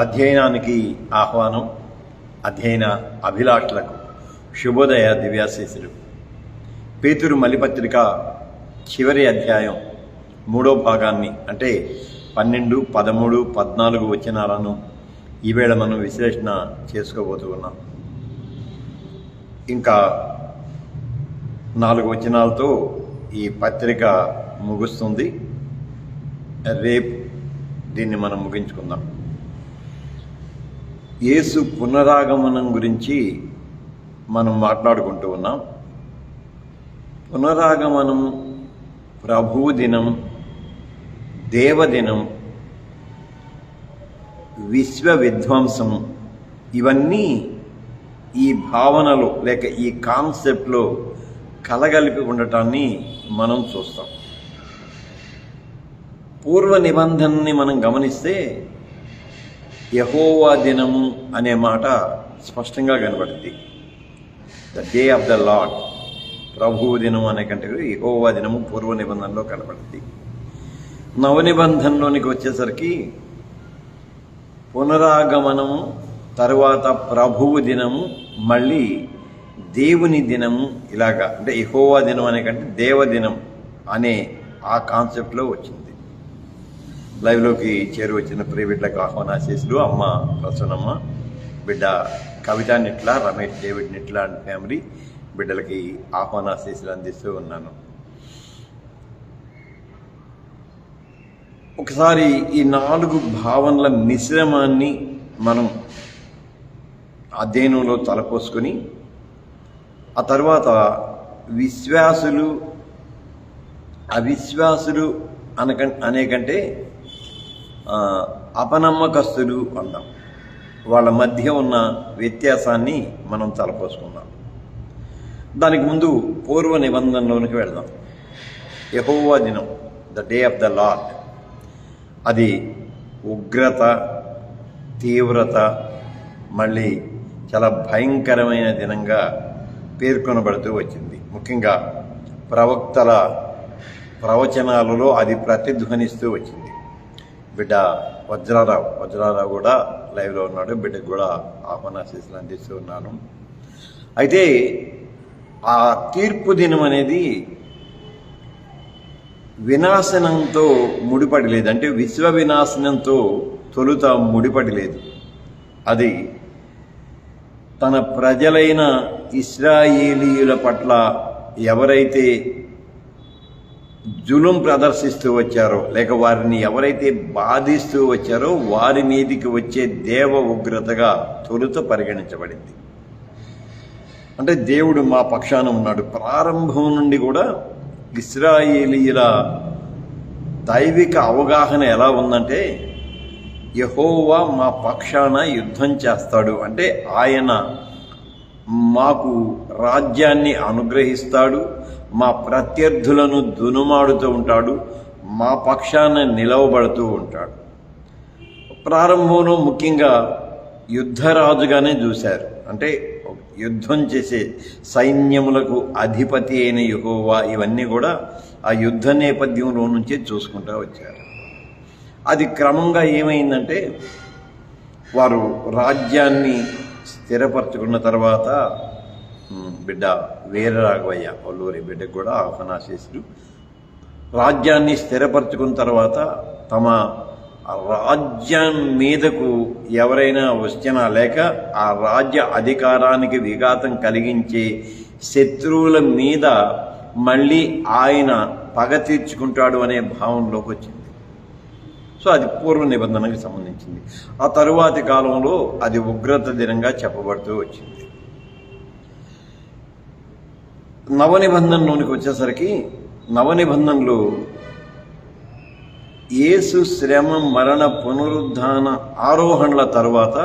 అధ్యయనానికి ఆహ్వానం అధ్యయన అభిలాషులకు శుభోదయ దివ్యాశీసులు పేతురు మలిపత్రిక చివరి అధ్యాయం మూడో భాగాన్ని అంటే పన్నెండు పదమూడు పద్నాలుగు వచనాలను ఈవేళ మనం విశ్లేషణ చేసుకోబోతూ ఉన్నాం. ఇంకా నాలుగు వచనాలతో ఈ పత్రిక ముగుస్తుంది. రేపు దీన్ని మనం ముగించుకుందాం. యేసు పునరాగమనం గురించి మనం మాట్లాడుకుంటూ ఉన్నాం. పునరాగమనం ప్రభువు దినం దేవదినం విశ్వ విధ్వంసం ఇవన్నీ ఈ భావనలో లేక ఈ కాన్సెప్ట్లో కలగలిపి ఉండటాన్ని మనం చూస్తాం. పూర్వ నిబంధనని మనం గమనిస్తే యహోవా దినము అనే మాట స్పష్టంగా కనబడుద్ది the day of the lord ప్రభువు దినం అనే కంటే యహోవా దినము పూర్వ నిబంధనలో కనబడుద్ది నవ నిబంధనలోనికి వచ్చేసరికి పునరాగమనము తరువాత ప్రభువు దినము మళ్ళీ దేవుని దినము ఇలాగా అంటే ఇహోవా దినం అనే కంటే దేవదినం అనే ఆ కాన్సెప్ట్లో వచ్చింది. లైవ్లోకి చేరు వచ్చిన ప్రియ ఆహ్వానాశీసులు అమ్మ ప్రసన్నమ్మ బిడ్డ Kavitha Nitla Ramesh David Nitla and family బిడ్డలకి ఆహ్వానాశీసులు అందిస్తూ ఉన్నాను. ఒకసారి ఈ నాలుగు భావనల మిశ్రమాన్ని మనం అధ్యయనంలో తలపోసుకొని ఆ తర్వాత విశ్వాసులు అవిశ్వాసులు అనక అనేకంటే అపనమ్మకస్తులు అంటాం. వాళ్ళ మధ్య ఉన్న వ్యత్యాసాన్ని మనం తలపోసుకుందాం. దానికి ముందు పూర్వ నిబంధనలోనికి వెళ్దాం. యహోవా దినం the day of the lord. అది ఉగ్రత తీవ్రత మళ్ళీ చాలా భయంకరమైన దినంగా పేర్కొనబడుతూ వచ్చింది. ముఖ్యంగా ప్రవక్తల ప్రవచనాలలో అది ప్రతిధ్వనిస్తూ వచ్చింది. బిడ్డ వజ్రారావు వజ్రారావు కూడా లైవ్లో ఉన్నాడు. బిడ్డకు కూడా ఆహ్వానాశీస్సులు అందిస్తూ ఉన్నాను. అయితే ఆ తీర్పు దినం అనేది వినాశనంతో ముడిపడి లేదు అంటే విశ్వ వినాశనంతో తొలుత ముడిపడి లేదు అది తన ప్రజలైన ఇస్రాయేలీయుల పట్ల ఎవరైతే జులుం ప్రదర్శిస్తూ వచ్చారో లేక వారిని ఎవరైతే బాధిస్తూ వచ్చారో వారి మీదికి వచ్చే దేవ ఉగ్రతగా తొలుత పరిగణించబడింది. అంటే దేవుడు మా పక్షాన ఉన్నాడు. ప్రారంభం నుండి కూడా ఇస్రాయేలీల దైవిక అవగాహన ఎలా ఉందంటే యహోవా మా పక్షాన యుద్ధం చేస్తాడు. అంటే ఆయన మాకు రాజ్యాన్ని అనుగ్రహిస్తాడు మా ప్రత్యర్థులను దునుమాడుతూ ఉంటాడు మా పక్షాన నిలవబడుతూ ఉంటాడు. ప్రారంభంలో ముఖ్యంగా యుద్ధరాజుగానే చూశారు. అంటే యుద్ధం చేసే సైన్యములకు అధిపతి అయిన యహోవా ఇవన్నీ కూడా ఆ యుద్ధ నేపథ్యంలో నుంచే చూసుకుంటూ వచ్చారు. అది క్రమంగా ఏమైందంటే వారు రాజ్యాన్ని స్థిరపరచుకున్న తర్వాత బిడ్డ బిడ్డ వీరరాఘవయ్య ఒల్లూరి బిడ్డకు కూడా ఆహ్వానాశీసులు రాజ్యాన్ని స్థిరపరచుకున్న తర్వాత తమ రాజ్యం మీదకు ఎవరైనా వచ్చినా లేక ఆ రాజ్య అధికారానికి విఘాతం కలిగించే శత్రువుల మీద మళ్ళీ ఆయన పగ తీర్చుకుంటాడు అనే భావంలోకి వచ్చింది. సో అది పూర్వ నిబంధనకు సంబంధించింది. ఆ తరువాతి కాలంలో అది ఉగ్రత దినంగా చెప్పబడుతూ వచ్చింది. నవ నిబంధనలోనికి వచ్చేసరికి నవ నిబంధనలు యేసు శ్రమ మరణ పునరుద్ధాన ఆరోహణల తర్వాత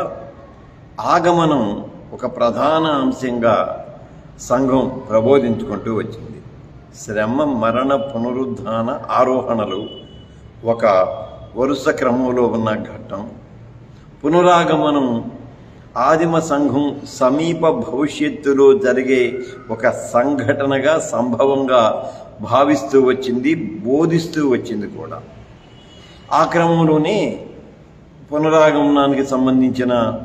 ఆగమనం ఒక ప్రధాన అంశంగా సంఘం ప్రబోధించుకుంటూ వచ్చింది. శ్రమ మరణ పునరుద్ధాన ఆరోహణలు ఒక వరుస క్రమంలో ఉన్న ఘట్టం. పునరాగమనం ఆదిమ సంఘం సమీప భవిష్యత్తులో జరిగే ఒక సంఘటనగా సంభవంగా భావిస్తూ వచ్చింది బోధిస్తూ వచ్చింది కూడా. ఆ క్రమంలోనే పునరాగమనానికి సంబంధించిన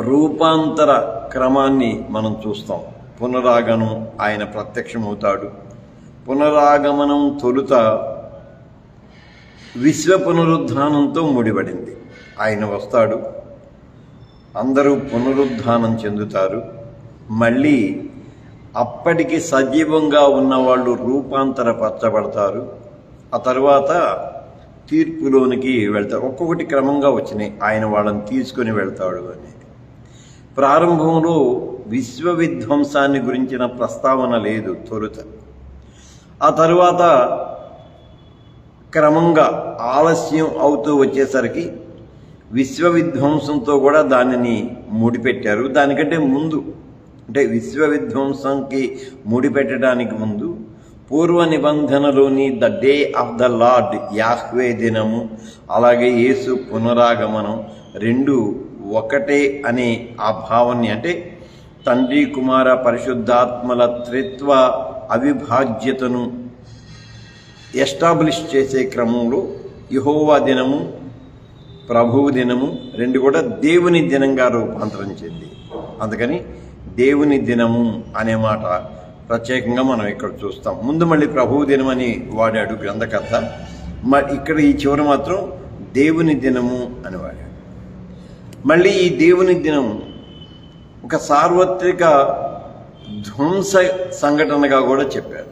రూపాంతర క్రమాన్ని మనం చూస్తాం. పునరాగమనం ఆయన ప్రత్యక్షమవుతాడు. పునరాగమనం తొలుత విశ్వ పునరుద్ధానంతో ముడిపడింది. ఆయన వస్తాడు. అందరూ పునరుద్ధానం చెందుతారు. మళ్ళీ అప్పటికి సజీవంగా ఉన్న వాళ్ళు రూపాంతరపరచబడతారు. ఆ తర్వాత తీర్పులోనికి వెళ్తారు. ఒక్కొక్కటి క్రమంగా వచ్చినాయి. ఆయన వాళ్ళని తీసుకొని వెళ్తాడు అని. ప్రారంభంలో విశ్వ విధ్వంసాన్ని గురించిన ప్రస్తావన లేదు తొలుత. ఆ తరువాత క్రమంగా ఆలస్యం అవుతూ వచ్చేసరికి విశ్వ విధ్వంసంతో కూడా దానిని ముడిపెట్టారు. దానికంటే ముందు అంటే విశ్వ విధ్వంసంకి ముడిపెట్టడానికి ముందు పూర్వ నిబంధనలోని the day of the Lord Yahweh దినము అలాగే యేసు పునరాగమనం రెండు ఒకటే అనే ఆ భావాన్ని అంటే తండ్రి కుమార పరిశుద్ధాత్మల త్రిత్వ అవిభాజ్యతను ఎస్టాబ్లిష్ చేసే క్రమంలో యహోవా దినము ప్రభువు దినము రెండు కూడా దేవుని దినంగా రూపాంతరం చెంది. అందుకని దేవుని దినము అనే మాట ప్రత్యేకంగా మనం ఇక్కడ చూస్తాం. ముందు మళ్ళీ ప్రభువు దినం అని వాడాడు గ్రంథకర్త. మ ఇక్కడ ఈ చివరి మాత్రం దేవుని దినము అని వాడాడు. మళ్ళీ ఈ దేవుని దినం ఒక సార్వత్రిక ధ్వంస సంఘటనగా కూడా చెప్పారు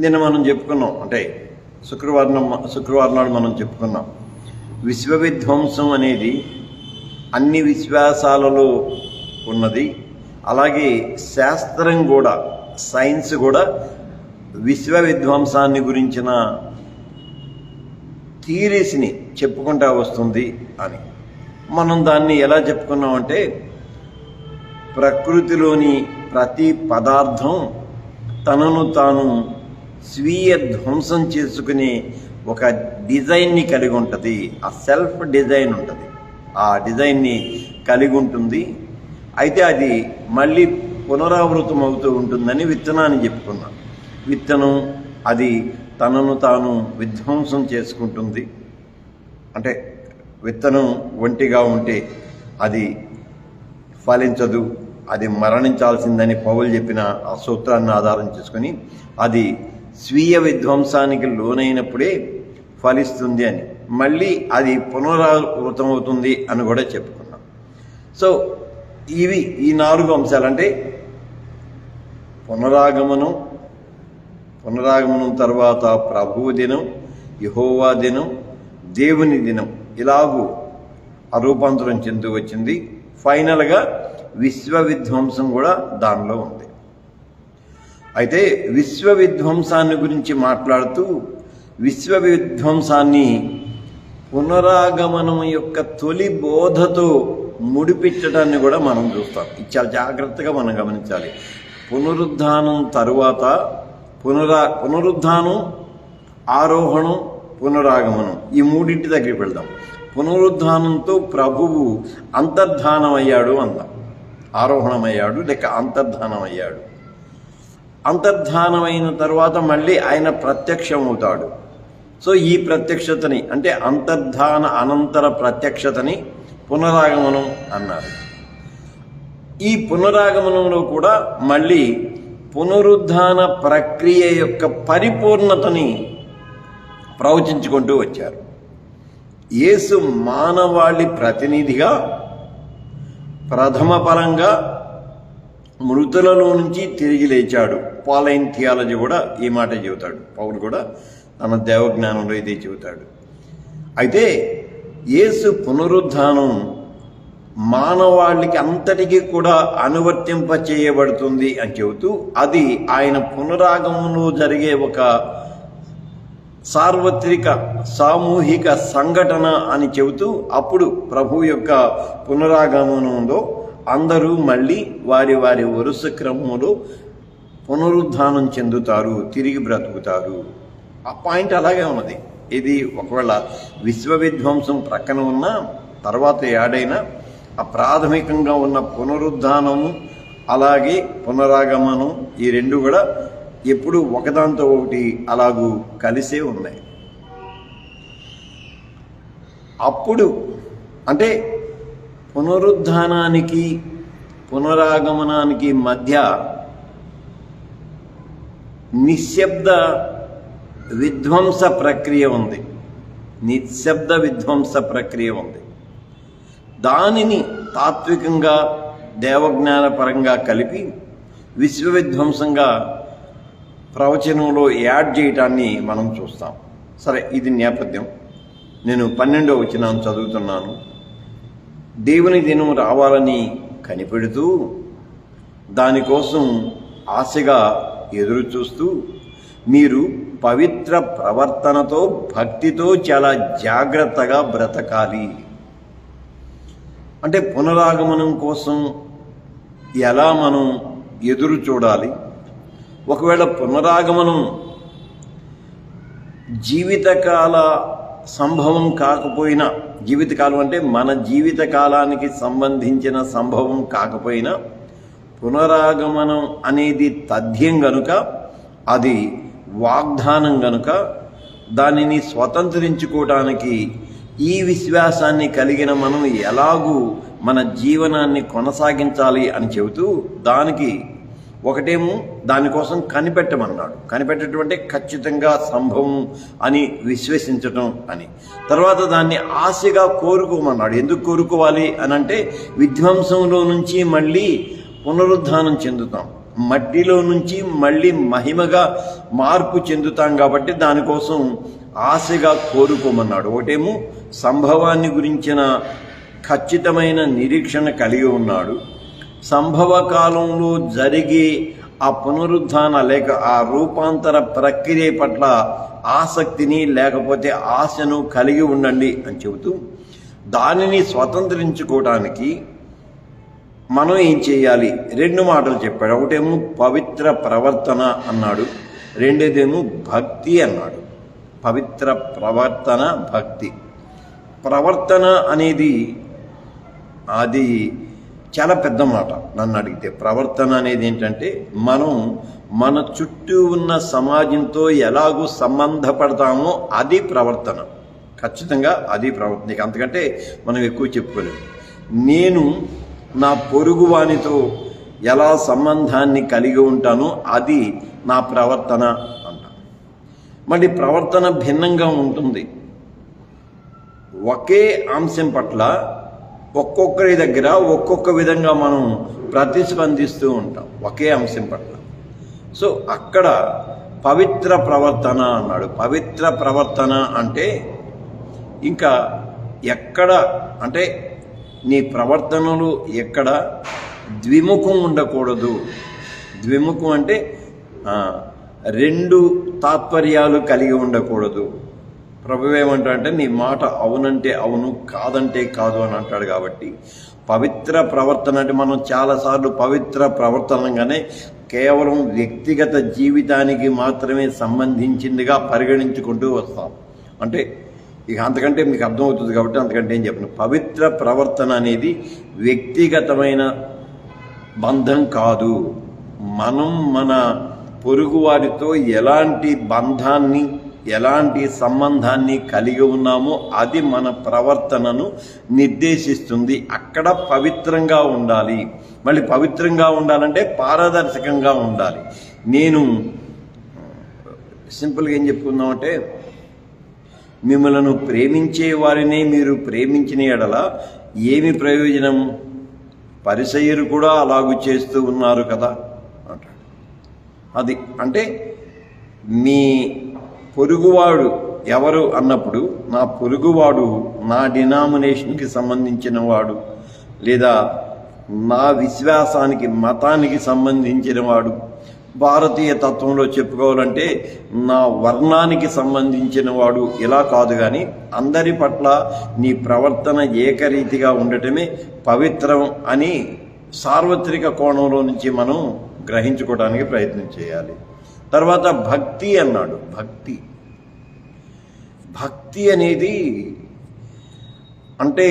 నిన్న మనం చెప్పుకున్నాం అంటే శుక్రవారం శుక్రవారం నాడు మనం చెప్పుకున్నాం. విశ్వవిధ్వంసం అనేది అన్ని విశ్వాసాలలో ఉన్నది. అలాగే శాస్త్రం కూడా సైన్స్ కూడా విశ్వ విధ్వంసాన్ని గురించిన థీరీస్ని చెప్పుకుంటా వస్తుంది అని. మనం దాన్ని ఎలా చెప్పుకున్నామంటే ప్రకృతిలోని ప్రతి పదార్థం తనను తాను స్వీయ ధ్వంసం చేసుకునే ఒక డిజైన్ని కలిగి ఉంటుంది. ఆ సెల్ఫ్ డిజైన్ ఉంటుంది. ఆ డిజైన్ని కలిగి ఉంటుంది. అయితే అది మళ్ళీ పునరావృతం అవుతూ ఉంటుందని విత్తనాన్ని చెప్పుకున్నాం. విత్తనం అది తనను తాను విధ్వంసం చేసుకుంటుంది. అంటే విత్తనం ఒంటిగా ఉంటే అది ఫలించదు అది మరణించాల్సిందని పౌలు చెప్పిన ఆ సూత్రాన్ని ఆధారం చేసుకొని అది స్వీయ విధ్వంసానికి లోనైనప్పుడే ఫలిస్తుంది అని. మళ్ళీ అది పునరావృతమవుతుంది అని కూడా చెప్పుకున్నాం. సో ఇవి ఈ నాలుగు అంశాలు. అంటే పునరాగమనం పునరాగమనం తర్వాత ప్రభువు దినం యహోవా దినం దేవుని దినం ఇలాగూ అరూపాంతరం చెందు వచ్చింది. ఫైనల్గా విశ్వ విధ్వంసం కూడా దానిలో ఉంది. అయితే విశ్వ విధ్వంసాన్ని గురించి మాట్లాడుతూ విశ్వ విధ్వంసాన్ని పునరాగమనం యొక్క తొలి బోధతో ముడిపెట్టడాన్ని కూడా మనం చూస్తాం. ఇది చాలా జాగ్రత్తగా మనం గమనించాలి. పునరుద్ధానం తరువాత పునరా పునరుద్ధానం ఆరోహణం పునరాగమనం ఈ మూడింటి దగ్గరికి వెళ్దాం. పునరుద్ధానంతో ప్రభువు అంతర్ధానం అయ్యాడు అందాం. ఆరోహణమయ్యాడు లేక అంతర్ధానం అయ్యాడు అంతర్ధానమైన తర్వాత మళ్ళీ ఆయన ప్రత్యక్షమవుతాడు. సో ఈ ప్రత్యక్షతని అంటే అంతర్ధాన అనంతర ప్రత్యక్షతని పునరాగమనం అన్నారు. ఈ పునరాగమనంలో కూడా మళ్ళీ పునరుద్ధాన ప్రక్రియ యొక్క పరిపూర్ణతని ప్రవచించుకుంటూ వచ్చారు. యేసు మానవాళి ప్రతినిధిగా ప్రథమ పరంగా మృతులలో నుంచి తిరిగి లేచాడు. పాలైన్ థియాలజీ కూడా ఈ మాట చెబుతాడు. పౌలు కూడా తన దేవజ్ఞానంలో ఇదే చెబుతాడు. అయితే యేసు పునరుద్ధానం మానవాళికి అంతటికీ కూడా అనువర్తింప చేయబడుతుంది అని చెబుతూ అది ఆయన పునరాగమంలో జరిగే ఒక సార్వత్రిక సామూహిక సంఘటన అని చెబుతూ అప్పుడు ప్రభు యొక్క పునరాగమనంలో అందరూ మళ్ళీ వారి వారి వరుస క్రమంలో పునరుద్ధానం చెందుతారు తిరిగి బ్రతుకుతారు. ఆ పాయింట్ అలాగే ఉన్నది. ఇది ఒకవేళ విశ్వవిధ్వంసం ప్రక్కన ఉన్న తర్వాత ఏడైనా ఆ ప్రాథమికంగా ఉన్న పునరుద్ధానము అలాగే పునరాగమనం ఈ రెండు కూడా ఎప్పుడు ఒకదాంతో ఒకటి అలాగూ కలిసే ఉన్నాయి. అప్పుడు అంటే పునరుద్ధానానికి పునరాగమనానికి మధ్య నిశ్శబ్ద విధ్వంస ప్రక్రియ ఉంది. నిశ్శబ్ద విధ్వంస ప్రక్రియ ఉంది. దానిని తాత్వికంగా దేవజ్ఞానపరంగా కలిపి విశ్వ విధ్వంసంగా ప్రవచనంలో యాడ్ చేయటాన్ని మనం చూస్తాం. సరే ఇది నేపథ్యం. నేను పన్నెండో వచనం చదువుతున్నాను. దేవుని దినం రావాలని కనిపెడుతూ దానికోసం ఆశగా ఎదురు చూస్తూ మీరు పవిత్ర ప్రవర్తనతో భక్తితో చాలా జాగ్రత్తగా బ్రతకాలి. అంటే పునరాగమనం కోసం ఎలా మనం ఎదురు చూడాలి? ఒకవేళ పునరాగమనం జీవితకాల సంభవం కాకపోయినా జీవితకాలం అంటే మన జీవితకాలానికి సంబంధించిన సంభవం కాకపోయినా పునరాగమనం అనేది తథ్యం గనుక అది వాగ్దానం గనుక దానిని స్వతంత్రించుకోవటానికి ఈ విశ్వాసాన్ని కలిగిన మనం ఎలాగూ మన జీవనాన్ని కొనసాగించాలి అని చెబుతూ దానికి ఒకటేమో దానికోసం కనిపెట్టమన్నాడు. కనిపెట్టడం అంటే ఖచ్చితంగా సంభవం అని విశ్వసించటం అని. తర్వాత దాన్ని ఆశగా కోరుకోమన్నాడు. ఎందుకు కోరుకోవాలి అని అంటే విధ్వంసంలో నుంచి మళ్ళీ పునరుద్ధానం చెందుతాం. మట్టిలో నుంచి మళ్ళీ మహిమగా మార్పు చెందుతాం కాబట్టి దానికోసం ఆశగా కోరుకోమన్నాడు. ఒకటేమో సంభవాన్ని గురించిన ఖచ్చితమైన నిరీక్షణ కలిగి ఉన్నాడు. సంభవ కాలంలో జరిగే ఆ పునరుద్ధాన లేక ఆ రూపాంతర ప్రక్రియ పట్ల ఆసక్తిని లేకపోతే ఆశను కలిగి ఉండండి అని చెబుతూ దానిని స్వతంత్రించుకోవడానికి మనం ఏం చేయాలి? రెండు మాటలు చెప్పాడు. ఒకటేమో పవిత్ర ప్రవర్తన అన్నాడు. రెండోదేమో భక్తి అన్నాడు. పవిత్ర ప్రవర్తన భక్తి. ప్రవర్తన అనేది అది చాలా పెద్ద మాట. నన్ను అడిగితే ప్రవర్తన అనేది ఏంటంటే మనం మన చుట్టూ ఉన్న సమాజంతో ఎలాగూ సంబంధపడతామో అది ప్రవర్తన. ఖచ్చితంగా అది ప్రవర్తన నీకు అంతకంటే మనం ఎక్కువ చెప్పుకోలేము. నేను నా పొరుగువానితో ఎలా సంబంధాన్ని కలిగి ఉంటానో అది నా ప్రవర్తన అంట. మరి ప్రవర్తన భిన్నంగా ఉంటుంది. ఒకే అంశం పట్ల ఒక్కొక్కరి దగ్గర ఒక్కొక్క విధంగా మనం ప్రతిస్పందిస్తూ ఉంటాం. ఒకే అంశం పట్ల. సో అక్కడ పవిత్ర ప్రవర్తన అన్నాడు. పవిత్ర ప్రవర్తన అంటే ఇంకా ఎక్కడ అంటే నీ ప్రవర్తనలు ఎక్కడ ద్విముఖం ఉండకూడదు. ద్విముఖం అంటే రెండు తాత్పర్యాలు కలిగి ఉండకూడదు. ప్రభు ఏమంటాడంటే నీ మాట అవునంటే అవును కాదంటే కాదు అని అంటాడు కాబట్టి పవిత్ర ప్రవర్తన అంటే మనం చాలాసార్లు పవిత్ర ప్రవర్తనగానే కేవలం వ్యక్తిగత జీవితానికి మాత్రమే సంబంధించిందిగా పరిగణించుకుంటూ వస్తాం. అంటే ఇక అంతకంటే మీకు అర్థమవుతుంది కాబట్టి అంతకంటే ఏం చెప్పను. పవిత్ర ప్రవర్తన అనేది వ్యక్తిగతమైన బంధం కాదు. మనం మన పొరుగువారితో ఎలాంటి బంధాన్ని ఎలాంటి సంబంధాన్ని కలిగి ఉన్నామో అది మన ప్రవర్తనను నిర్దేశిస్తుంది. అక్కడ పవిత్రంగా ఉండాలి. మళ్ళీ పవిత్రంగా ఉండాలంటే పారదర్శకంగా ఉండాలి. నేను సింపుల్గా ఏం చెప్పుకుందామంటే మిమ్మలను ప్రేమించే వారినే మీరు ప్రేమించిన ఎడల ఏమి ప్రయోజనం? పరిసయ్యరు కూడా అలాగు చేస్తూ ఉన్నారు కదా? అంటాడు. అది అంటే మీ పొరుగువాడు ఎవరు అన్నప్పుడు నా పొరుగువాడు నా డినామినేషన్కి సంబంధించిన వాడు లేదా నా విశ్వాసానికి మతానికి సంబంధించిన వాడు. భారతీయ తత్వంలో చెప్పుకోవాలంటే నా వర్ణానికి సంబంధించిన వాడు ఇలా కాదు కానీ అందరి పట్ల నీ ప్రవర్తన ఏకరీతిగా ఉండటమే పవిత్రం అని సార్వత్రిక కోణంలో నుంచి మనం గ్రహించుకోవడానికి ప్రయత్నం చేయాలి. తర్వాత భక్తి అన్నాడు. భక్తి. భక్తి అనేది అంటే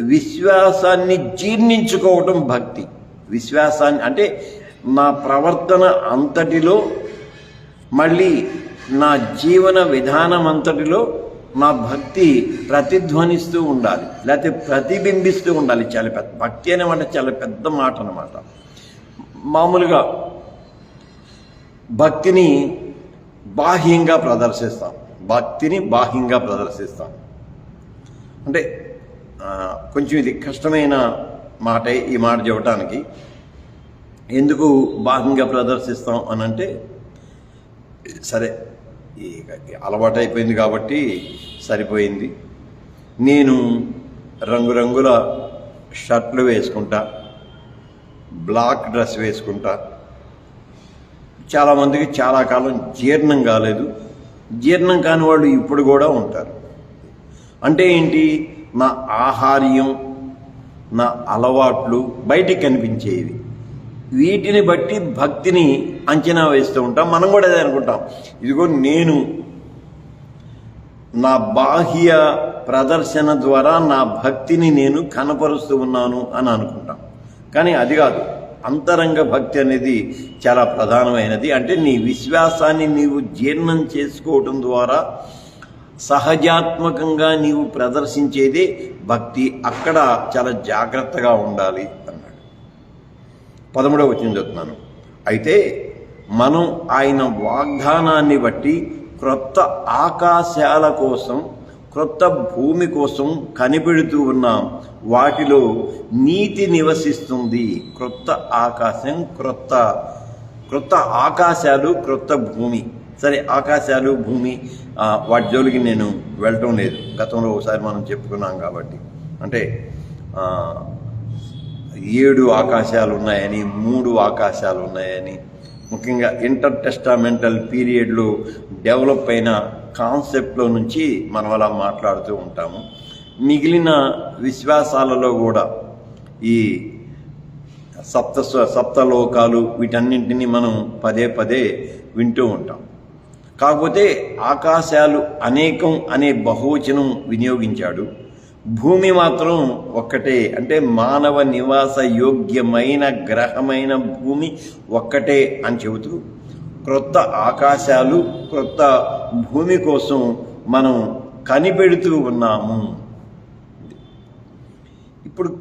విశ్వాసాన్ని జీర్ణించుకోవటం భక్తి. విశ్వాసాన్ని అంటే నా ప్రవర్తన అంతటిలో మళ్ళీ నా జీవన విధానం అంతటిలో నా భక్తి ప్రతిధ్వనిస్తూ ఉండాలి. లేకపోతే ప్రతిబింబిస్తూ ఉండాలి. చాలా పెద్ద భక్తి అనేమాట చాలా పెద్ద మాట అనమాట మామూలుగా భక్తిని బాహ్యంగా ప్రదర్శిస్తాం. భక్తిని బాహ్యంగా ప్రదర్శిస్తాం. అంటే కొంచెం ఇది కష్టమైన మాటే ఈ మాట చెప్పడానికి ఎందుకు బాహ్యంగా ప్రదర్శిస్తాం అని అంటే సరే అలవాటు అయిపోయింది కాబట్టి సరిపోయింది. నేను రంగురంగుల షర్ట్లు వేసుకుంటా బ్లాక్ డ్రెస్ వేసుకుంటా. చాలామందికి చాలా కాలం జీర్ణం కాలేదు. జీర్ణం కాని వాళ్ళు ఇప్పుడు కూడా ఉంటారు. అంటే ఏంటి? నా ఆహార్యం నా అలవాట్లు బయటికి కనిపించేవి. వీటిని బట్టి భక్తిని అంచనా వేస్తూ ఉంటాం. మనం కూడా అదే అనుకుంటాం. ఇదిగో నేను నా బాహ్య ప్రదర్శన ద్వారా నా భక్తిని నేను కనపరుస్తూ ఉన్నాను అని అనుకుంటాం. కానీ అది కాదు. అంతరంగ భక్తి అనేది చాలా ప్రధానమైనది. అంటే నీ విశ్వాసాన్ని నీవు జీర్ణం చేసుకోవటం ద్వారా సహజాత్మకంగా నీవు ప్రదర్శించేదే భక్తి. అక్కడ చాలా జాగ్రత్తగా ఉండాలి. పదమూడవ వచ్చిన చెప్తున్నాను అయితే మనం ఆయన వాగ్దానాన్ని బట్టి క్రొత్త ఆకాశాల కోసం క్రొత్త భూమి కోసం కనిపెడుతూ ఉన్నాం. వాటిలో నీతి నివసిస్తుంది. క్రొత్త ఆకాశం క్రొత్త క్రొత్త ఆకాశాలు క్రొత్త భూమి. సరే ఆకాశాలు భూమి వాటి జోలికి నేను వెళ్ళటం లేదు. గతంలో ఒకసారి మనం చెప్పుకున్నాం కాబట్టి. అంటే ఏడు ఆకాశాలు ఉన్నాయని మూడు ఆకాశాలు ఉన్నాయని ముఖ్యంగా ఇంటర్ టెస్టామెంటల్ పీరియడ్లో డెవలప్ అయిన కాన్సెప్ట్లో నుంచి మనం అలా మాట్లాడుతూ ఉంటాము. మిగిలిన విశ్వాసాలలో కూడా ఈ సప్త సప్తలోకాలు వీటన్నింటినీ మనం పదే పదే వింటూ ఉంటాం. కాకపోతే ఆకాశాలు అనేకం అనే బహువచనం వినియోగించాడు. భూమి మాత్రం ఒక్కటే అంటే మానవ నివాస యోగ్యమైన గ్రహమైన భూమి ఒక్కటే అని చెబుతూ క్రొత్త ఆకాశాలు క్రొత్త భూమి కోసం మనం కనిపెడుతూ ఉన్నాము. ఇప్పుడు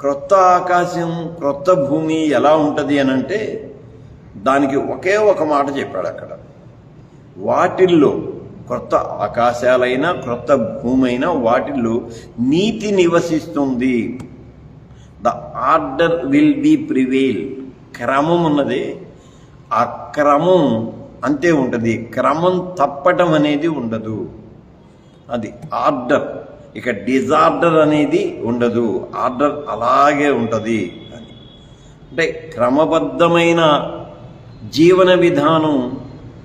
క్రొత్త ఆకాశం క్రొత్త భూమి ఎలా ఉంటుంది అని అంటే దానికి ఒకే ఒక మాట చెప్పాడు అక్కడ. వాటిల్లో క్రొత్త ఆకాశాలైనా క్రొత్త భూమి అయినా వాటిల్లో నీతి నివసిస్తుంది. The order will be prevail క్రమం ఉన్నది. ఆ క్రమం అంతే ఉంటుంది. క్రమం తప్పటం అనేది ఉండదు. అది ఆర్డర్ ఇక డిజార్డర్ అనేది ఉండదు. ఆర్డర్ అలాగే ఉంటుంది. అని అంటే క్రమబద్ధమైన జీవన విధానం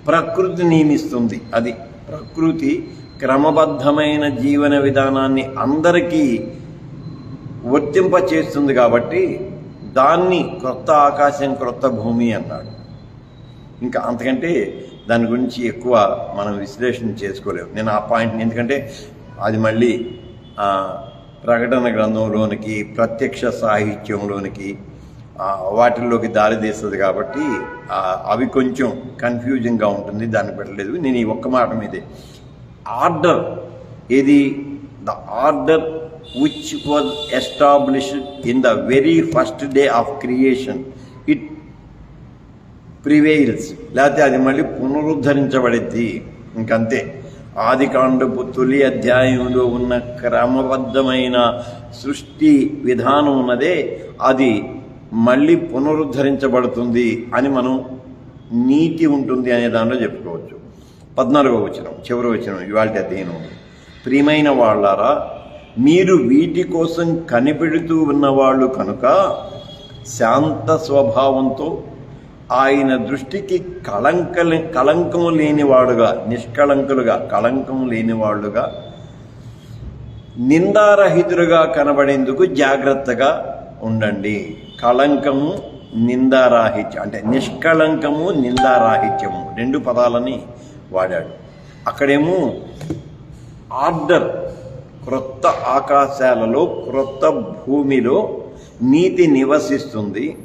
ప్రకృతి నియమిస్తుంది. అది ప్రకృతి క్రమబద్ధమైన జీవన విధానాన్ని అందరికీ వర్తింప చేస్తుంది కాబట్టి దాన్ని క్రొత్త ఆకాశం క్రొత్త భూమి అన్నాడు ఇంకా అంతకంటే దాని గురించి ఎక్కువ మనం విశ్లేషణ చేసుకోలేము. నేను ఆ పాయింట్ని ఎందుకంటే అది మళ్ళీ ప్రకటన గ్రంథంలోనికి ప్రత్యక్ష సాహిత్యంలోనికి వాటిల్లోకి దారి తీస్తుంది కాబట్టి అవి కొంచెం కన్ఫ్యూజింగ్గా ఉంటుంది దాన్ని పెట్టలేదు. నేను ఈ ఒక్క మాట మీదే. ఆర్డర్ ఏది? The order which was established in the very first day of creation. It prevails లేకపోతే అది మళ్ళీ పునరుద్ధరించబడిద్ది. ఇంకంతే. ఆది కాండపు తొలి అధ్యాయంలో ఉన్న క్రమబద్ధమైన సృష్టి విధానం ఉన్నదే. అది మళ్ళీ పునరుద్ధరించబడుతుంది అని మనం నీతి ఉంటుంది అనే దానిలో చెప్పుకోవచ్చు. పద్నాలుగో వచనం చివరి వచనం ఇవాళ అధ్యయనం. ప్రియమైన వాళ్ళారా మీరు వీటి కోసం కనిపెడుతూ ఉన్నవాళ్ళు కనుక శాంత స్వభావంతో ఆయన దృష్టికి కళంక కళంకము లేనివాడుగా నిష్కళంకులుగా కళంకం లేనివాళ్ళుగా నిందారహితులుగా కనబడేందుకు జాగ్రత్తగా ఉండండి. కళంకము నిందారాహిత్యం. అంటే నిష్కళంకము నిందారాహిత్యము. రెండు పదాలని వాడాడు. అక్కడేమో ఆర్డర్ క్రొత్త ఆకాశాలలో క్రొత్త భూమిలో నీతి నివసిస్తుంది.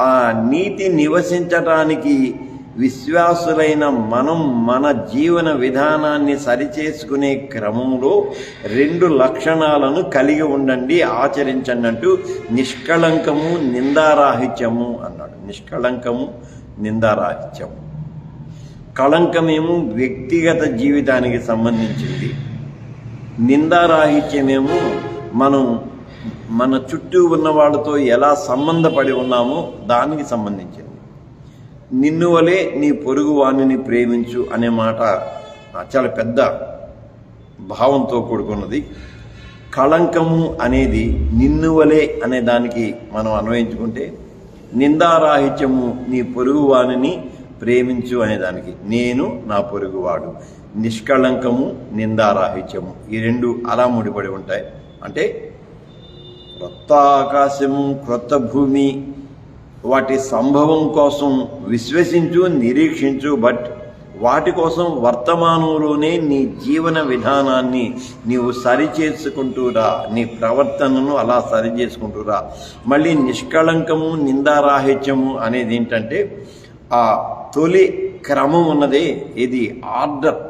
ఆ నీతి నివసించటానికి విశ్వాసులైన మనం మన జీవన విధానాన్ని సరిచేసుకునే క్రమంలో రెండు లక్షణాలను కలిగి ఉండండి ఆచరించండి అంటూ నిష్కళంకము నిందారాహిత్యము అన్నాడు. నిష్కళంకము నిందారాహిత్యము. కళంకమేమో వ్యక్తిగత జీవితానికి సంబంధించింది. నిందారాహిత్యమేమో మనం మన చుట్టూ ఉన్న వాళ్ళతో ఎలా సంబంధపడి ఉన్నామో దానికి సంబంధించింది. నిన్ను వలే నీ పొరుగు వాణిని ప్రేమించు అనే మాట చాలా పెద్ద భావంతో కూడుకున్నది. కళంకము అనేది నిన్ను వలే అనే దానికి మనం అన్వయించుకుంటే నిందారాహిత్యము నీ పొరుగు వాణిని ప్రేమించు అనేదానికి నేను నా పొరుగువాడు నిష్కళంకము నిందారాహిత్యము ఈ రెండు అలా ముడిపడి ఉంటాయి. అంటే క్రొత్త ఆకాశము క్రొత్త భూమి వాటి సంభవం కోసం విశ్వసించు నిరీక్షించు బట్ వాటి కోసం వర్తమానంలోనే నీ జీవన విధానాన్ని నీవు సరిచేసుకుంటూరా నీ ప్రవర్తనను అలా సరి చేసుకుంటూరా మళ్ళీ నిష్కళంకము నిందారాహిత్యము అనేది ఏంటంటే ఆ తొలి క్రమం ఉన్నదే ఇది ఆర్డర్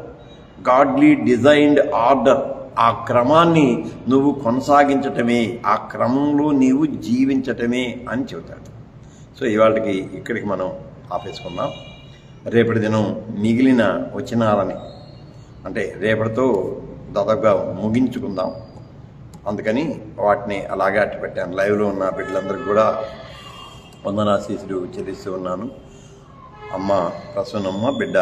గాడ్లీ డిజైన్డ్ ఆర్డర్. ఆ క్రమాన్ని నువ్వు కొనసాగించటమే ఆ క్రమంలో నీవు జీవించటమే అని చెబుతాడు సో ఇవాళకి ఇక్కడికి మనం ఆపేసుకుందాం. రేపటి దినం మిగిలిన వచ్చినారని అంటే రేపటితో దాదాపుగా ముగించుకుందాం. అందుకని వాటిని అలాగే అట్టి పెట్టాను లైవ్లో ఉన్న బిడ్డలందరికీ కూడా వందనాశీసులు చెల్లిస్తూ ఉన్నాను. అమ్మ ప్రసన్నమ్మ బిడ్డ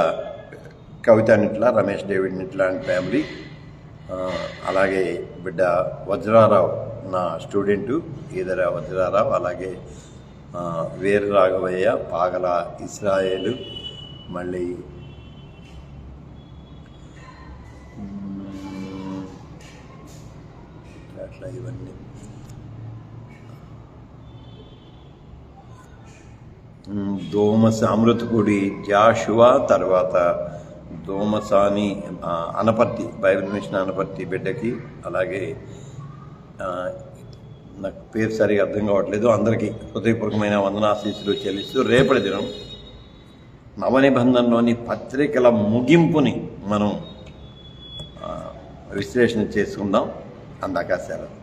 Kavitha Nitla Ramesh David Nitla and family అలాగే బిడ్డ వజ్రారావు నా స్టూడెంటు ఈదర వజ్రారావు అలాగే వేరు రాఘవయ్య పాగల ఇస్రాయేలు మళ్ళీ అట్లా ఇవన్నీ. మ్మ్, దోమస అమృతపూడి జాషువా తర్వాత దోమసాని అనపర్తి బైబిల్ మిషన్ అనపర్తి బిడ్డకి అలాగే నాకు పేరు సరిగా అర్థం కావట్లేదు. అందరికీ హృదయపూర్వకమైన వందనాశీస్సులు చెల్లిస్తూ రేపటి దినం నవనిబంధనలోని పత్రికల ముగింపుని మనం విశ్లేషణ చేసుకుందాం. అందాక సెలవు.